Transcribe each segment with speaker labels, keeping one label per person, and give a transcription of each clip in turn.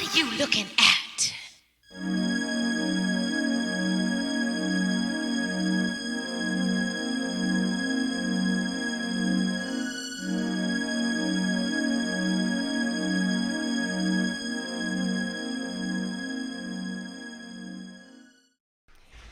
Speaker 1: What are you looking at?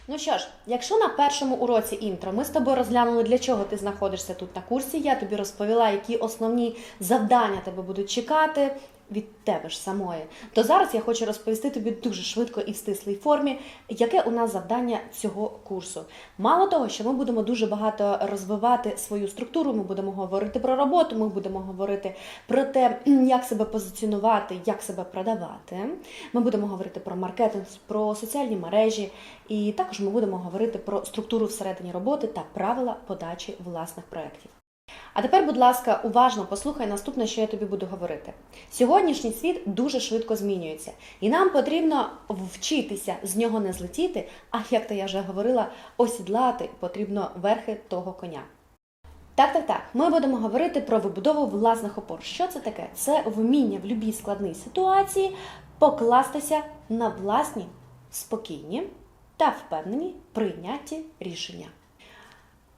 Speaker 2: Ну що ж, якщо на першому уроці інтро ми з тобою розглянули, для чого ти знаходишся тут на курсі, я тобі розповіла, які основні завдання тебе будуть чекати від тебе ж самої, то зараз я хочу розповісти тобі дуже швидко і в стислій формі, яке у нас завдання цього курсу. Мало того, що ми будемо дуже багато розвивати свою структуру, ми будемо говорити про роботу, ми будемо говорити про те, як себе позиціонувати, як себе продавати. Ми будемо говорити про маркетинг, про соціальні мережі, і також ми будемо говорити про структуру всередині роботи та правила подачі власних проєктів. А тепер, будь ласка, уважно послухай наступне, що я тобі буду говорити. Сьогоднішній світ дуже швидко змінюється, і нам потрібно вчитися з нього не злетіти, а як то я вже говорила, осідлати потрібно верхи того коня. Так, так, так. Ми будемо говорити про вибудову власних опор. Що це таке? Це вміння в будь-якій складній ситуації покластися на власні спокійні та впевнені прийняті рішення.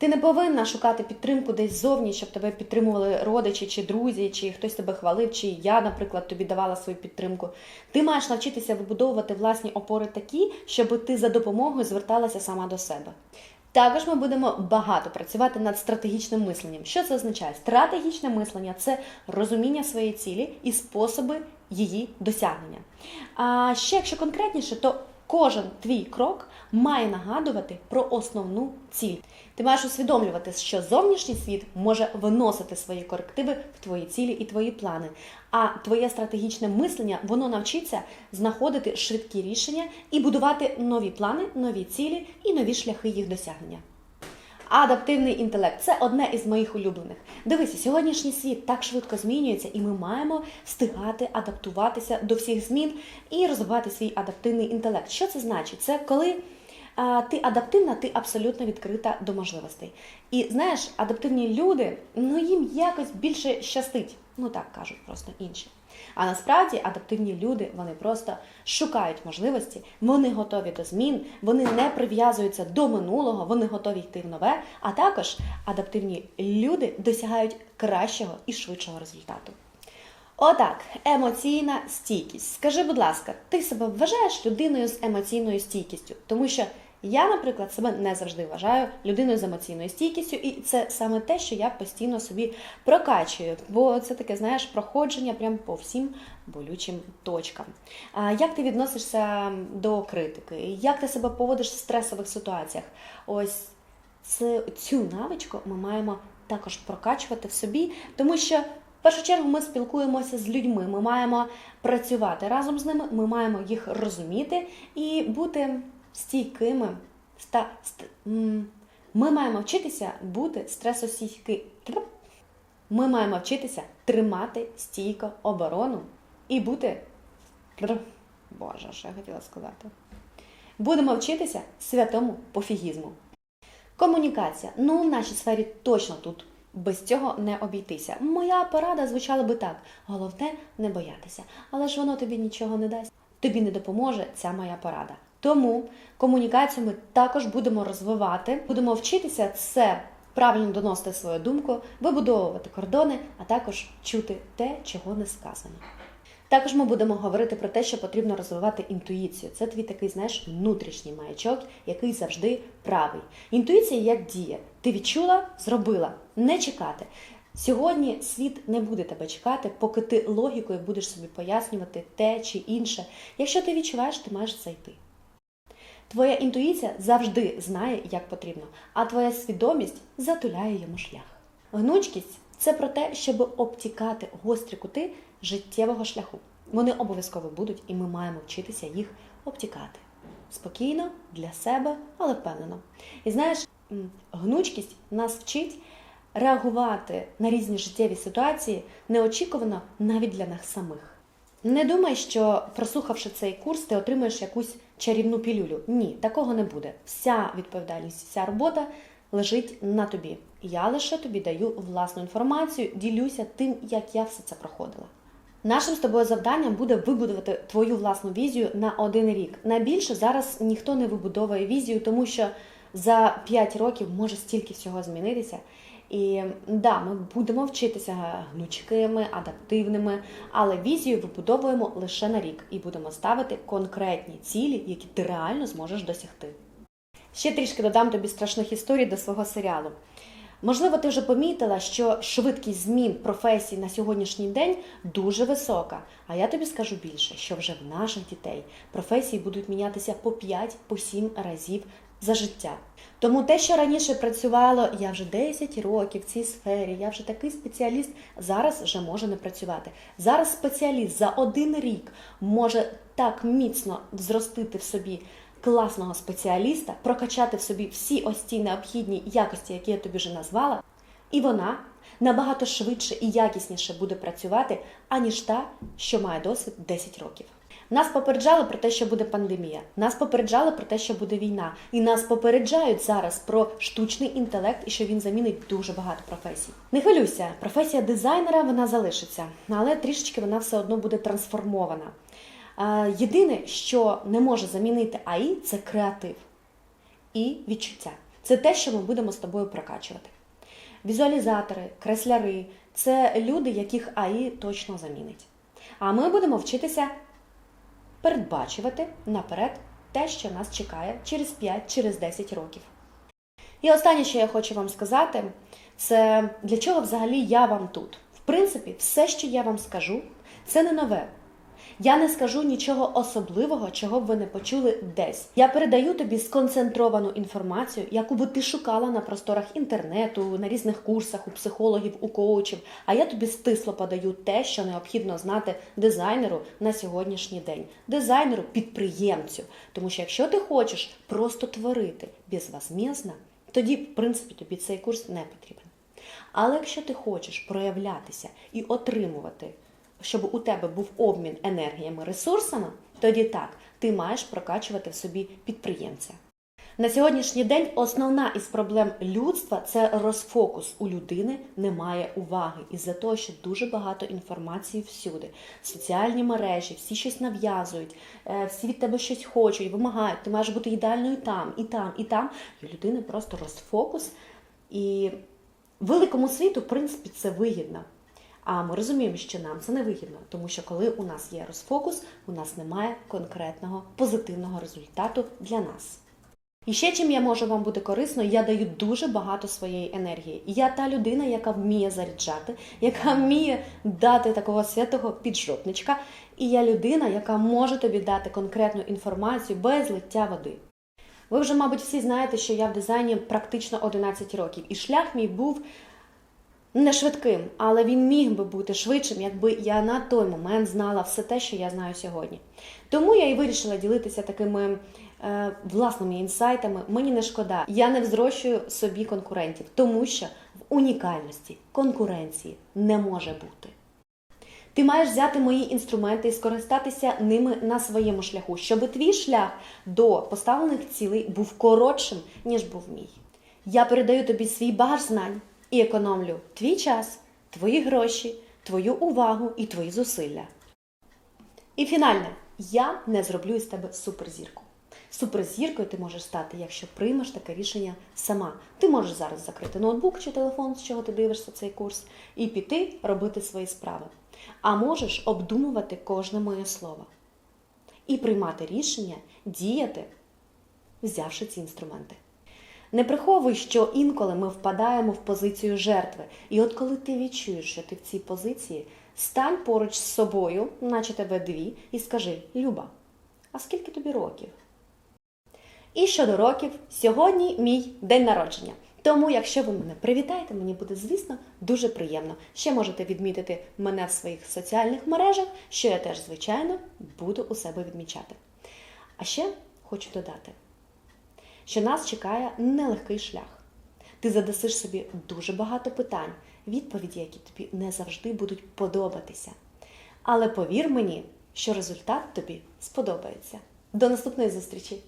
Speaker 2: Ти не повинна шукати підтримку десь ззовні, щоб тебе підтримували родичі чи друзі, чи хтось тебе хвалив, чи я, наприклад, тобі давала свою підтримку. Ти маєш навчитися вибудовувати власні опори такі, щоб ти за допомогою зверталася сама до себе. Також ми будемо багато працювати над стратегічним мисленням. Що це означає? Стратегічне мислення це розуміння своєї цілі і способи її досягнення. А ще, якщо конкретніше, то кожен твій крок має нагадувати про основну ціль. Ти маєш усвідомлювати, що зовнішній світ може виносити свої корективи в твої цілі і твої плани. А твоє стратегічне мислення воно навчиться знаходити швидкі рішення і будувати нові плани, нові цілі і нові шляхи їх досягнення. Адаптивний інтелект це одне із моїх улюблених. Дивися, сьогоднішній світ так швидко змінюється, і ми маємо встигати адаптуватися до всіх змін і розвивати свій адаптивний інтелект. Що це значить? Це коли ти адаптивна, ти абсолютно відкрита до можливостей. І знаєш, адаптивні люди, ну їм якось більше щастить. Ну так кажуть просто інші. А насправді адаптивні люди вони просто шукають можливості, вони готові до змін, вони не прив'язуються до минулого, вони готові йти в нове. А також адаптивні люди досягають кращого і швидшого результату. Отак, емоційна стійкість. Скажи, будь ласка, ти себе вважаєш людиною з емоційною стійкістю? Тому що я, наприклад, себе не завжди вважаю людиною з емоційною стійкістю, і це саме те, що я постійно собі прокачую, бо це таке, знаєш, проходження прямо по всім болючим точкам. А як ти відносишся до критики? Як ти себе поводиш в стресових ситуаціях? Ось цю навичку ми маємо також прокачувати в собі, тому що в першу чергу ми спілкуємося з людьми, ми маємо працювати разом з ними, ми маємо їх розуміти і бути стійкими. Ста, ст, ми маємо вчитися бути стресостійки. Ми маємо вчитися тримати стійко оборону і бути. Боже, що я хотіла сказати. Будемо вчитися святому пофігізму. Комунікація. Ну, в нашій сфері точно тут без цього не обійтися. Моя порада звучала би так: головне не боятися. Але ж воно тобі нічого не дасть. Тобі не допоможе ця моя порада. Тому комунікацію ми також будемо розвивати, будемо вчитися це правильно доносити свою думку, вибудовувати кордони, а також чути те, чого не сказано. Також ми будемо говорити про те, що потрібно розвивати інтуїцію. Це твій такий, знаєш, внутрішній маячок, який завжди правий. Інтуїція як діє. Ти відчула, зробила, не чекати. Сьогодні світ не буде тебе чекати, поки ти логікою будеш собі пояснювати те чи інше. Якщо ти відчуваєш, ти маєш це йти. Твоя інтуїція завжди знає, як потрібно, а твоя свідомість затуляє йому шлях. Гнучкість це про те, щоб обтікати гострі кути життєвого шляху. Вони обов'язково будуть, і ми маємо вчитися їх обтікати. Спокійно, для себе, але впевнено. І знаєш, гнучкість нас вчить реагувати на різні життєві ситуації неочікувано навіть для нас самих. Не думай, що прослухавши цей курс, ти отримаєш якусь чарівну пілюлю. Ні, такого не буде. Вся відповідальність, вся робота лежить на тобі. Я лише тобі даю власну інформацію, ділюся тим, як я все це проходила. Нашим з тобою завданням буде вибудувати твою власну візію на один рік. Найбільше зараз ніхто не вибудовує візію, тому що за 5 років може стільки всього змінитися. І да, ми будемо вчитися гнучкими, адаптивними, але візію вибудовуємо лише на рік і будемо ставити конкретні цілі, які ти реально зможеш досягти. Ще трішки додам тобі страшних історій до свого серіалу. Можливо, ти вже помітила, що швидкість змін професій на сьогоднішній день дуже висока. А я тобі скажу більше, що вже в наших дітей професії будуть мінятися по 5-7 разів за життя. Тому те, що раніше працювало, я вже 10 років в цій сфері, я вже такий спеціаліст, зараз вже може не працювати. Зараз спеціаліст за один рік може так міцно зростити в собі класного спеціаліста, прокачати в собі всі ось ці необхідні якості, які я тобі вже назвала, і вона набагато швидше і якісніше буде працювати, аніж та, що має досвід 10 років. Нас попереджали про те, що буде пандемія. Нас попереджали про те, що буде війна. І нас попереджають зараз про штучний інтелект і що він замінить дуже багато професій. Не хвилюйся, професія дизайнера вона залишиться, але трішечки вона все одно буде трансформована. Єдине, що не може замінити АІ, це креатив і відчуття. Це те, що ми будемо з тобою прокачувати. Візуалізатори, кресляри це люди, яких АІ точно замінить. А ми будемо вчитися передбачувати наперед те, що нас чекає через 5, через 10 років. І останнє, що я хочу вам сказати, це для чого взагалі я вам тут. В принципі, все, що я вам скажу, це не нове. Я не скажу нічого особливого, чого б ви не почули десь. Я передаю тобі сконцентровану інформацію, яку би ти шукала на просторах інтернету, на різних курсах у психологів, у коучів. А я тобі стисло подаю те, що необхідно знати дизайнеру на сьогоднішній день, дизайнеру, підприємцю. Тому що якщо ти хочеш просто творити безвозмездно, тоді, в принципі, тобі цей курс не потрібен. Але якщо ти хочеш проявлятися і отримувати щоб у тебе був обмін енергіями, ресурсами, тоді так, ти маєш прокачувати в собі підприємця. На сьогоднішній день основна із проблем людства це розфокус. У людини немає уваги із-за того, що дуже багато інформації всюди. Соціальні мережі, всі щось нав'язують, е, всі від тебе щось хочуть, вимагають. Ти маєш бути ідеальною там, і там, і там. І у людини просто розфокус. І великому світу, в принципі, це вигідно. А ми розуміємо, що нам це не вигідно, тому що коли у нас є розфокус, у нас немає конкретного позитивного результату для нас. І ще чим я можу вам бути корисно, я даю дуже багато своєї енергії. Я та людина, яка вміє заряджати, яка вміє дати такого святого піджопничка, і я людина, яка може тобі дати конкретну інформацію без лиття води. Ви вже, мабуть, всі знаєте, що я в дизайні практично 11 років, і шлях мій був не швидким, але він міг би бути швидшим, якби я на той момент знала все те, що я знаю сьогодні. Тому я і вирішила ділитися такими е, власними інсайтами. Мені не шкода. Я не взрощую собі конкурентів, тому що в унікальності конкуренції не може бути. Ти маєш взяти мої інструменти і скористатися ними на своєму шляху, щоб твій шлях до поставлених цілей був коротшим, ніж був мій. Я передаю тобі свій багаж знань і економлю твій час, твої гроші, твою увагу і твої зусилля. І фінальне, я не зроблю із тебе суперзірку. Суперзіркою ти можеш стати, якщо приймеш таке рішення сама. Ти можеш зараз закрити ноутбук чи телефон, з чого ти дивишся цей курс, і піти робити свої справи. А можеш обдумувати кожне моє слово і приймати рішення діяти, взявши ці інструменти. Не приховуй, що інколи ми впадаємо в позицію жертви. І от коли ти відчуєш, що ти в цій позиції, стань поруч з собою, наче тебе дві, і скажи: Люба, а скільки тобі років? І щодо років, сьогодні мій день народження. Тому, якщо ви мене привітаєте, мені буде, звісно, дуже приємно. Ще можете відмітити мене в своїх соціальних мережах, що я теж, звичайно, буду у себе відмічати. А ще хочу додати що нас чекає нелегкий шлях. Ти задасиш собі дуже багато питань, відповіді, які тобі не завжди будуть подобатися. Але повір мені, що результат тобі сподобається. До наступної зустрічі!